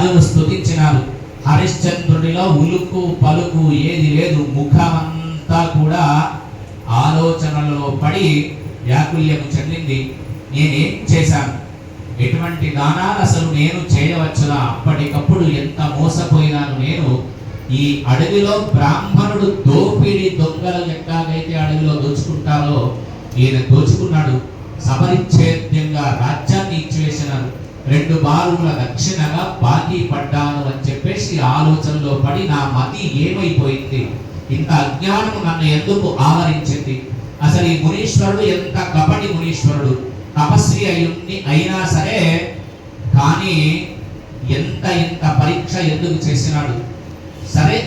రాజును స్తుతించినారు. హరిశ్చంద్రుడిలో ఉలుకు పలుకు ఏది లేదు. ముఖమంతా కూడా ఆలోచనలో పడి వ్యాకుల్యం చెందింది. నేనేం చేశాను? ఎటువంటి దానాలు అసలు నేను చేయవచ్చునా? అప్పటికప్పుడు ఎంత మోసపోయినాను నేను? ఈ అడవిలో బ్రాహ్మణుడు దోపిడి దొంగలు ఎట్లాగైతే అడవిలో దోచుకుంటారో ఈయన దోచుకున్నాడు. సపరిచ్ఛేద్యంగా రాజ్యాన్ని ఇచ్చివేసిన రెండు బారుల దక్షిణగా బాకీ పడ్డాను అని చెప్పేసి ఆలోచనలో పడి నా మతి ఏమైపోయింది? ఇంత అజ్ఞానం నన్ను ఎందుకు ఆవరించింది? అసలు ఈ మునీశ్వరుడు ఎంత కపటి మునీశ్వరుడు? తపస్వి అయ్యుండి అయినా సరే కానీ ఎంత ఇంత పరీక్ష ఎందుకు చేసినాడు? సరే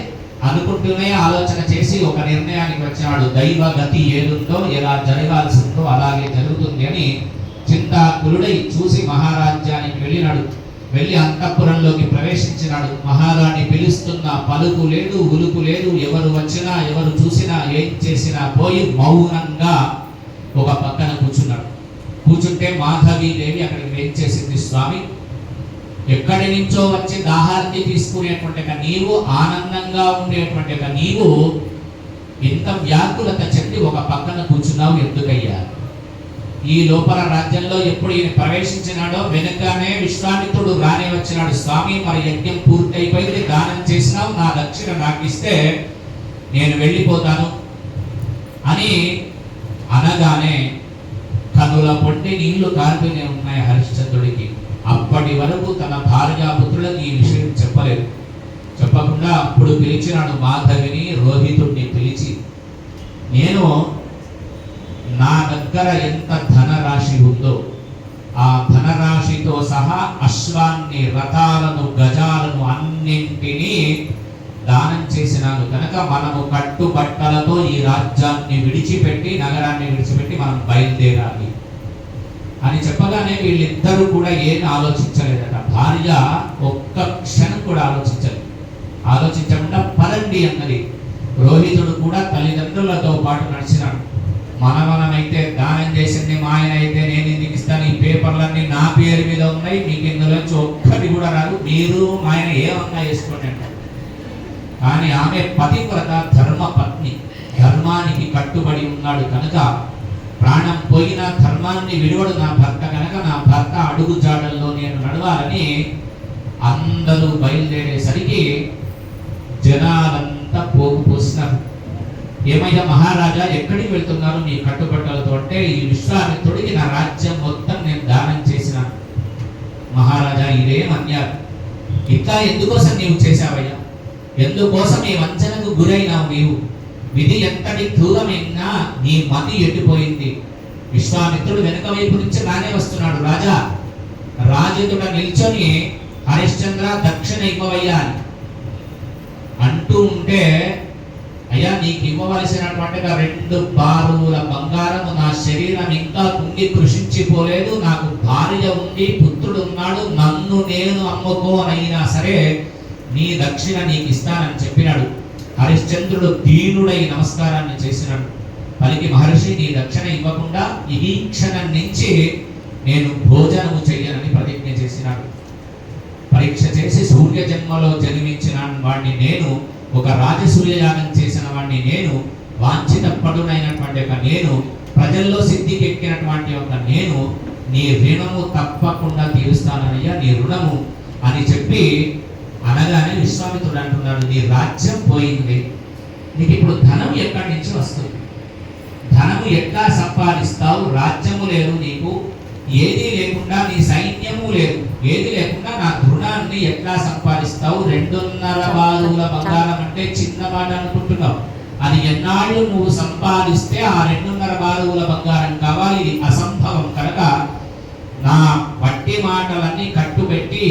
అనుకుంటూనే ఆలోచన చేసి ఒక నిర్ణయానికి వచ్చినాడు. దైవ గతి ఏదుందో ఎలా జరగాల్సి ఉందో అలాగే జరుగుతుంది అని చింతాకులుడై చూసి మహారాజ్యానికి వెళ్ళినాడు. వెళ్ళి అంతఃపురంలోకి ప్రవేశించినాడు. మహారాణి పిలుస్తున్న పలుకు లేదు ఉలుకు లేదు ఎవరు వచ్చినా ఎవరు చూసినా ఏం చేసినా పోయి మౌనంగా ఒక పక్కన కూర్చున్నాడు. కూర్చుంటే మాధవి దేవి అక్కడికి ఏం చేసింది స్వామి? ఎక్కడి నుంచో వచ్చి దాహాన్ని తీసుకునేటువంటి నీవు ఆనందంగా ఉండేటువంటి నీవు ఇంత వ్యాకులత చెంది ఒక పక్కన కూర్చున్నావు ఎందుకయ్యా? ఈ లోపల రాజ్యంలో ఎప్పుడు ఈయన ప్రవేశించినాడో వెనుకనే విశ్వామిత్రుడు రాని వచ్చినాడు. స్వామి మరి యజ్ఞం పూర్తయిపోయింది దానం చేసినావు నా దక్షిణ నాకు ఇస్తే నేను వెళ్ళిపోతాను అని అనగానే కనుల పొట్టి నీళ్ళు కారిపోయినే ఉన్నాయి హరిశ్చంద్రుడికి. అప్పటి వరకు తన భార్యాపుత్రులకు ఈ విషయం చెప్పలేదు. చెప్పకుండా అప్పుడు పిలిచినాడు మాధవిని రోహితుడిని పిలిచి నేను నా దగ్గర ఎంత ధనరాశి ఉందో ఆ ధనరాశితో సహా అశ్వాన్ని రథాలను గజాలను అన్నింటినీ దానం చేసినాను. కనుక మనము కట్టుబట్టలతో ఈ రాజ్యాన్ని విడిచిపెట్టి నగరాన్ని విడిచిపెట్టి మనం బయలుదేరాలి. అని చెప్పగానే వీళ్ళిద్దరూ కూడా ఏం ఆలోచించలేదట. భార్య ఒక్క క్షణం కూడా ఆలోచించలేదు. ఆలోచించకుండా పదండి అన్నది. రోహితుడు కూడా తల్లిదండ్రులతో పాటు నడిచినాడు. మనమనమైతే దానం చేసింది మా ఆయన అయితే నేను ఇందుకు ఇస్తాను. ఈ పేపర్లన్నీ నా పేరు మీద ఉన్నాయి మీకు ఇందులోంచి ఒక్కటి కూడా రాదు. మీరు మా ఆయన ఏమన్నా వేసుకోండి అంటారు. కానీ ఆమె పతివ్రత ధర్మ పత్ని ధర్మానికి కట్టుబడి ఉన్నాడు కనుక ప్రాణం పోయిన ధర్మాన్ని విలువడు నా భర్త కనుక నా భర్త అడుగు జాడల్లో నేను నడవాలని అందరూ బయలుదేరేసరికి జనాలంతా ఏమయ్యా మహారాజా ఎక్కడికి వెళ్తున్నారు మీ కట్టుబట్టలతో? అంటే ఈ విశ్వామిత్రుడికి నా రాజ్యం మొత్తం నేను దానం చేసిన. మహారాజా ఇదేం అన్యాయం ఇంకా ఎందుకోసం నీవు చేశావయ్యా? ఎందుకోసం ఈ వంచనకు గురైనావు నీవు? విధి ఎంతటి దూరమైనా నీ మతి ఎట్టిపోయింది. విశ్వామిత్రుడు వెనుక వైపు నుంచి రానే వస్తున్నాడు రాజా. రాజుతుడ నిల్చొని హరిశ్చంద్ర దక్షిణ ఇవ్వవయ్యా అంటూ ఉంటే అయ్యా నీకు ఇవ్వవలసినటువంటి రెండు బారుల బంగారము నా శరీరం ఇంకా కుంగి కృషించిపోలేదు. నాకు భార్య ఉండి పుత్రుడు ఉన్నాడు. నన్ను నేను అమ్ముకోనైనా సరే నీ దక్షిణ నీకు ఇస్తానని చెప్పినాడు. హరిశ్చంద్రుడు దీనుడై నమస్కారాన్ని చేసినాడు. పలికి మహర్షి నీ దక్షిణ ఇవ్వకుండా ఈ క్షణం నుంచి నేను భోజనము చెయ్యనని ప్రతిజ్ఞ చేసినాడు. పరీక్ష చేసి సూర్య జన్మలో జన్మించిన వాడిని నేను ఒక రాజసూర్యయాగం చేసిన వాడిని నేను వాంఛిత పడునైనటువంటి ఒక నేను ప్రజల్లో సిద్ధికెక్కినటువంటి ఒక నేను నీ రుణము తప్పకుండా తీరుస్తానయ్యా నీ రుణము అని చెప్పి అనగానే విశ్వామిత్రుడు అంటున్నాడు నీ రాజ్యం పోయింది. నీకు ఇప్పుడు ధనం ఎక్కడి నుంచి వస్తుంది? ధనము ఎట్లా సంపాదిస్తావు? రాజ్యము లేదు నీకు. ఏది లేకుండా నీ సైన్యము లేదు. ఏది లేకుండా నా ధృణాన్ని ఎట్లా సంపాదిస్తావు? రెండున్నర బారుల బంగారం అంటే చిన్న మాట అనుకుంటున్నావు. అది ఎన్నాళ్ళు నువ్వు సంపాదిస్తే ఆ రెండున్నర బారుల బంగారం కావాలి ఇది అసంభవం కనుక నా వట్టి మాటలన్నీ కట్టుబెట్టి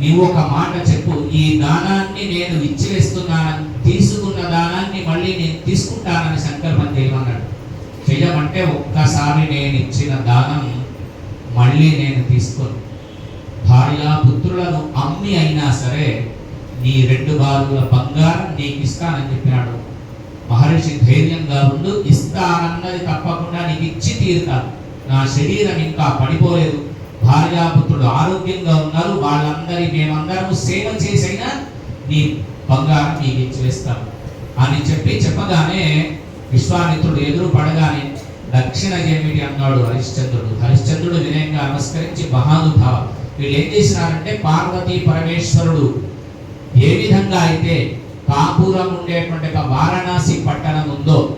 నీవు ఒక మాట చెప్పు. ఈ దానాన్ని నేను ఇచ్చివేస్తున్నానని తీసుకున్న దానాన్ని మళ్ళీ నేను తీసుకుంటానని సంకల్పం చేయమన్నాడు చెయ్యమంటే ఒక్కసారి నేను ఇచ్చిన దానం మళ్ళీ నేను తీసుకోను. భార్య పుత్రులను అమ్మి అయినా సరే నీ రెండు బారుల బంగారం నీకు ఇస్తానని చెప్పినాడు. మహర్షి ధైర్యంగా ఉండు ఇస్తానన్నది తప్పకుండా నీకు ఇచ్చి తీరుతాను. నా శరీరం ఇంకా పడిపోలేదు. భార్యాపుత్రుడు ఆరోగ్యంగా ఉన్నారు. వాళ్ళందరి మేమందరం సేవ చేసైనా నీ బంగారం నీకు ఇచ్చివేస్తాం అని చెప్పి చెప్పగానే విశ్వామిత్రుడు ఎదురు పడగానే దక్షిణ ఏమిటి? అన్నాడు హరిశ్చంద్రుడు. హరిశ్చంద్రుడు వినయంగా నమస్కరించి మహానుభావ వీళ్ళు ఏం చేసినారంటే పార్వతీ పరమేశ్వరుడు ఏ విధంగా అయితే కాపురం ఉండేటువంటి ఒక వారణాసి పట్టణం ఉందో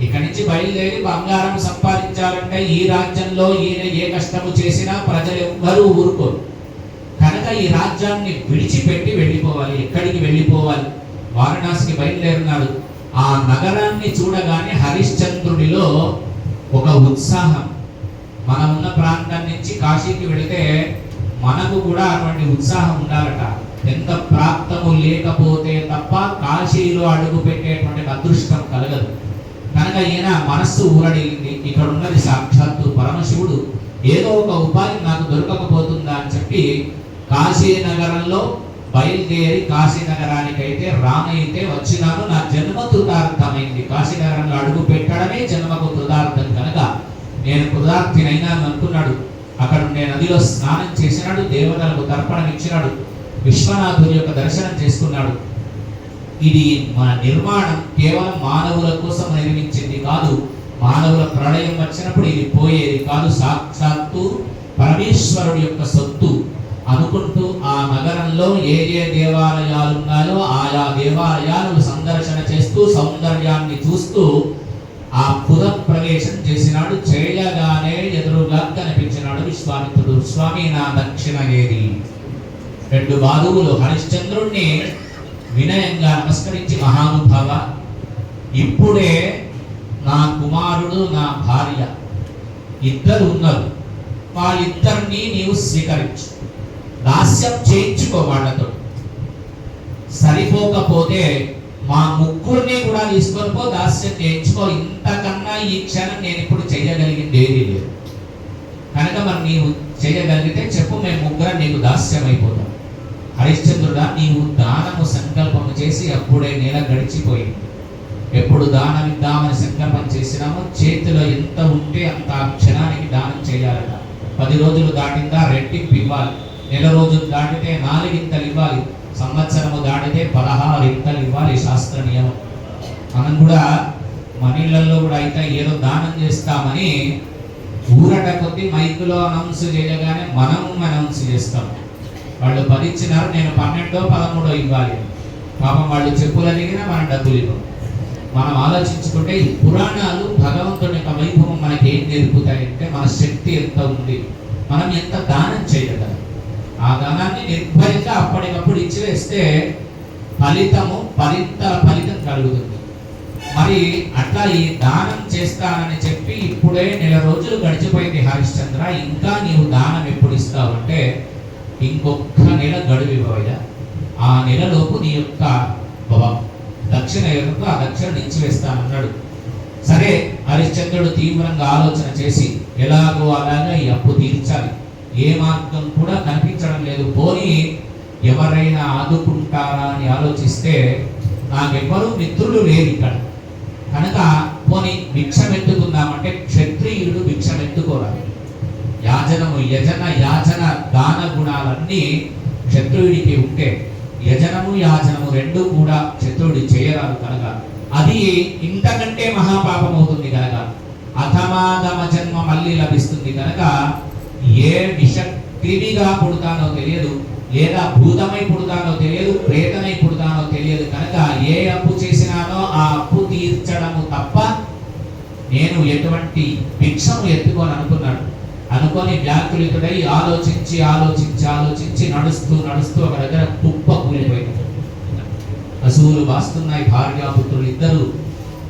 ఇక్కడి నుంచి బయలుదేరి బంగారం సంపాదించాలంటే ఈ రాజ్యంలో ఈయన ఏ కష్టము చేసినా ప్రజలు ఎవ్వరూ ఊరుకోరు. కనుక ఈ రాజ్యాన్ని విడిచిపెట్టి వెళ్ళిపోవాలి ఎక్కడికి వెళ్ళిపోవాలి? వారణాసికి బయలుదేరినాడు ఆ నగరాన్ని చూడగానే హరిశ్చంద్రుడిలో ఒక ఉత్సాహం. మనం ఉన్న ప్రాంతం నుంచి కాశీకి వెళితే మనకు కూడా అటువంటి ఉత్సాహం ఉండాలట. ఎంత ప్రాప్తము లేకపోతే తప్ప కాశీలో అడుగు పెట్టేటువంటి అదృష్టం కలగదు. కనుక ఈయన మనస్సు ఊరడిగింది ఇక్కడ ఉన్నది సాక్షాత్తు పరమశివుడు. ఏదో ఒక ఉపాయం నాకు దొరకకపోతుందా అని చెప్పి కాశీ నగరంలో బయలుదేరి కాశీ అయితే రానైతే వచ్చినాను. నా జన్మ కృతార్థమైంది. కాశీ నగరంలో అడుగు పెట్టడమే జన్మకు కృతార్థం కనుక నేను కృతార్థినైనా అనుకున్నాడు. అక్కడ ఉండే నదిలో స్నానం చేసినాడు. దేవతలకు తర్పణం ఇచ్చినాడు. విశ్వనాథుని యొక్క దర్శనం చేసుకున్నాడు. ఇది మన నిర్మాణం కేవలం మానవుల కోసం నిర్మించింది కాదు మానవుల ప్రళయం వచ్చినప్పుడు ఇది పోయేది కాదు. సాక్షాత్తు పరమేశ్వరుడు యొక్క సొత్తు. అనుకుంటూ ఆ నగరంలో ఏ ఏ దేవాలయాలు ఉన్నాయో ఆయా దేవాలయాలను సందర్శన చేస్తూ సౌందర్యాన్ని చూస్తూ ఆ పుర ప్రవేశం చేసినాడు. చేయగానే ఎదురుగా కనిపించినాడు విశ్వామిత్రుడు. స్వామి నా దక్షిణ ఏది రెండు బాధువులు హరిశ్చంద్రుణ్ణి వినయంగా నమస్కరించి మహానుభావ ఇప్పుడే నా కుమారుడు నా భార్య ఇద్దరు ఉన్నారు వాళ్ళిద్దరిని నీవు స్వీకరించు. దాస్యం చేయించుకో వాళ్ళతో. సరిపోకపోతే మా ముగ్గురిని కూడా తీసుకొని పో దాస్యం చేయించుకో. ఇంతకన్నా ఈ క్షణం నేను ఇప్పుడు చేయగలిగింది ఏది లేదు. కనుక మరి నీవు చేయగలిగితే చెప్పు మేము ముగ్గురం నీకు దాస్యం అయిపోతాం హరిశ్చంద్రుడా నీవు దానము సంకల్పము చేసి అప్పుడే నెల గడిచిపోయింది. ఎప్పుడు దానం ఇద్దామని సంకల్పం చేసినామో చేతిలో ఎంత ఉంటే అంత క్షణానికి దానం చేయాలట. పది రోజులు దాటిందా రెట్టింపు ఇవ్వాలి. నెల రోజులు దాటితే నాలుగింతలు ఇవ్వాలి. సంవత్సరము దాటితే పదహారు ఇంతలు ఇవ్వాలి శాస్త్ర నియమం. మనం కూడా మన ఇళ్ళల్లో కూడా అయితే ఏదో దానం చేస్తామని ఊరట కొద్ది మైకులో అనౌన్స్ చేయగానే మనం అనౌన్స్ చేస్తాం. వాళ్ళు పది ఇచ్చినారు నేను పన్నెండో పదమూడో ఇవ్వాలి. పాపం వాళ్ళు చెప్పులు అడిగినా మన డబ్బులు ఇవ్వం. మనం ఆలోచించుకుంటే ఈ పురాణాలు భగవంతుని యొక్క వైభవం మనకి ఏం నేర్పుతాయంటే మన శక్తి ఎంత ఉంది మనం ఎంత దానం చేయగలం. ఆ దానాన్ని నిర్భయంగా అప్పటికప్పుడు ఇచ్చివేస్తే ఫలితము పరింతల ఫలితం కలుగుతుంది. మరి అట్లా ఈ దానం చేస్తానని చెప్పి ఇప్పుడే నెల రోజులు గడిచిపోయింది హరిశ్చంద్ర. ఇంకా నీవు దానం ఎప్పుడు ఇస్తావంటే ఇంకొక నెల గడువు ఇవ్వబోయా ఆ నెలలోపు నీ యొక్క భవ- దక్షిణ యొక్క ఆ దక్షిణ నుంచి వేస్తానన్నాడు సరే హరిశ్చంద్రుడు తీవ్రంగా ఆలోచన చేసి ఎలాగో అలాగా ఈ అప్పు తీర్చాలి. ఏ మార్గం కూడా కనిపించడం లేదు. పోనీ ఎవరైనా ఆదుకుంటారా అని ఆలోచిస్తే నాకెవ్వరూ మిత్రులు లేరు ఇక్కడ. కనుక పోనీ భిక్షమెత్తుకుందామంటే క్షత్రియుడు భిక్షమెత్తుకోరాలి యాజనము యజన యాచన దాన గుణాలన్నీ శత్రువుడికి ఉంటే యజనము యాచనము రెండు కూడా శత్రువుడి చేయరాదు కనుక. అది ఇంతకంటే మహాపాపం అవుతుంది కనుక. అథమాగమ జన్మ మళ్ళీ లభిస్తుంది కనుక ఏ విష క్రిమిగా పుడతానో తెలియదు లేదా భూతమై పుడతానో తెలియదు ప్రేతమై పుడతానో తెలియదు కనుక ఏ అప్పు చేసినానో ఆ అప్పు తీర్చడము తప్ప నేను ఎటువంటి భిక్షము ఎత్తుకోని అనుకున్నాడు అనుకొని వ్యాకులితుడై ఆలోచించి ఆలోచించి ఆలోచించి నడుస్తూ నడుస్తూ ఒక దగ్గర కుప్ప కూలిపోయింది. పశువులు వాస్తున్నాయి భార్యాపుత్రులు ఇద్దరు.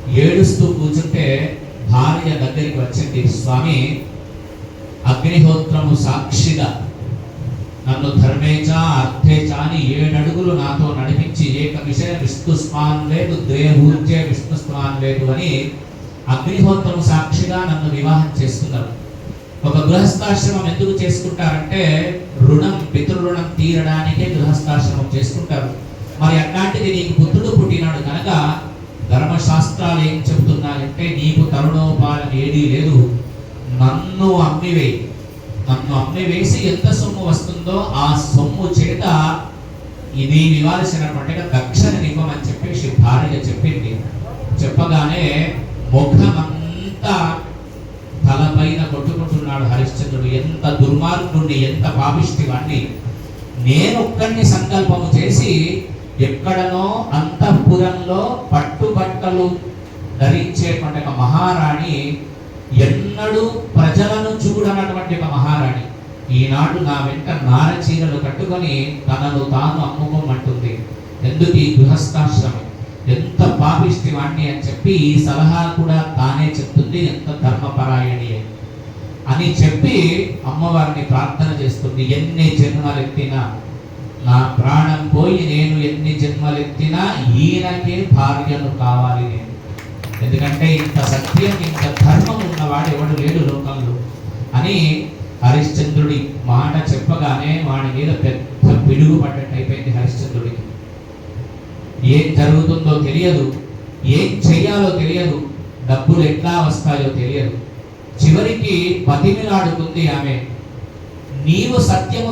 ఏడుస్తూ కూర్చుంటే భార్య దగ్గరికి వచ్చింది స్వామి అగ్నిహోత్రము సాక్షిగా. నన్ను ధర్మేచ అర్థేచ అని ఏడడుగులు నాతో నడిపించి ఏక విషయ విష్ణుస్మాన్ లేదు ద్వేహూర్జే విష్ణుస్మాన్ లేదు అని అగ్నిహోత్రం సాక్షిగా నన్ను వివాహం చేస్తున్నారు. ఒక గృహస్థాశ్రమం ఎందుకు చేసుకుంటారంటే రుణం పితృరుణం తీరడానికే గృహస్థాశ్రమం చేసుకుంటారు. మరి అట్లాంటిది నీకు పుత్రుడు పుట్టినాడు కనుక ధర్మశాస్త్రాలు ఏం చెబుతున్నాయంటే నీకు తరుణోపాయం ఏదీ లేదు నన్ను అమ్మివేయి. నన్ను అమ్మి వేసి ఎంత సొమ్ము వస్తుందో ఆ సొమ్ము చేత ఇది ఇవ్వాల్సినటువంటి దక్షిణని ఇవ్వమని చెప్పేసి భార్య చెప్పింది. చెప్పగానే ముఖమంతా తలపైన కొట్టుకుంటున్నాడు హరిశ్చంద్రుడు. ఎంత దుర్మార్గుడిని ఎంత పాపిష్టి వాణ్ణి నేను సంకల్పము చేసి ఎక్కడనో అంతఃపురంలో పట్టుబట్టలు ధరించేటువంటి ఒక మహారాణి ఎన్నడూ ప్రజలను చూడనటువంటి ఒక మహారాణి. ఈనాడు నా వెంట నారచీరలు కట్టుకొని తనను తాను అమ్ముకోమంటుంది. ఎందుకు ఈ గృహస్థాశ్రమం? ఎంత పాపిష్టి వాణ్ణి అని చెప్పి ఈ సలహా కూడా తానే చెప్తుంది ఎంత ధర్మపరాయణి అని. అని చెప్పి అమ్మవారిని ప్రార్థన చేస్తుంది ఎన్ని జన్మలెత్తినా. నా ప్రాణం పోయి నేను ఎన్ని జన్మలెత్తినా ఈయనకే భార్యను కావాలి నేను. ఎందుకంటే ఇంత సత్యం ఇంత ధర్మం ఉన్నవాడు ఎవడు లేడు లోకంలో. అని హరిశ్చంద్రుడి మాట చెప్పగానే వాడి మీద పెద్ద పిడుగు పడ్డట్టు అయిపోయింది హరిశ్చంద్రుడికి. ఏం జరుగుతుందో తెలియదు ఏం చెయ్యాలో తెలియదు డబ్బులు ఎట్లా వస్తాయో తెలియదు. చివరికి బతిమిలాడుతుంది ఆమె. నీవు సత్యము